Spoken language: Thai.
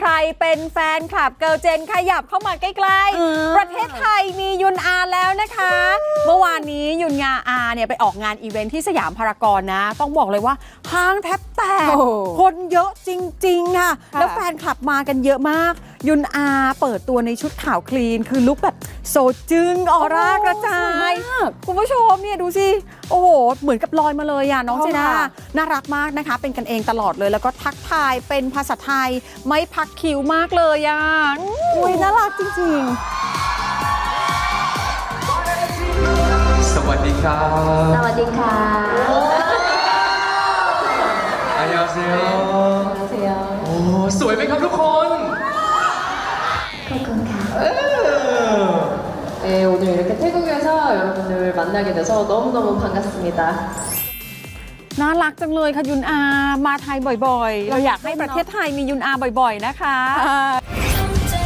ใครเป็นแฟนคลับเกิร์ลเจนขยับเข้ามาใกล้อืมๆประเทศไทยมียุ นอาแล้วนะคะ เมื่อวานนี้ยุนงาอาเนี่ยไปออกงานอีเวนท์ที่สยามพารากอนนะ ต้องบอกเลยว่าห้างแทบแตกโอ้โหคนเยอะจริงๆค่ะค่ะ แล้วแฟนคลับมากันเยอะมาก ยุนอาเปิดตัวในชุดขาวคลีน คือลุคแบบโซจึงออร่ากระจาสวยยมากคุณผู้ชมเนี่ยดูสิ โอ้โห เหมือนกับลอยมาเลยอะน้องชอบเจด้าค่ะน่ารักมากนะคะ เป็นกันเองตลอดเลย แล้วก็ทักทายเป็นภาษาไทยไม่พักคิวมากเลยอะอุ้ยน่ารักจริงส ครับ สวัสดีค่ะ อันยองเซโย 안녕하세요. โอ้สวยไหมครับทุกคน 코쿤카. เออ 네, 오늘 이렇게 태국에서 여러분들 만나게 돼서 너무너무 반갑습니다. น่ารักจังเลยค่ะยุนอา มาไทยบ่อยๆ เราอยากให้ประเทศไทยมียุนอาบ่อยๆนะคะ ใช่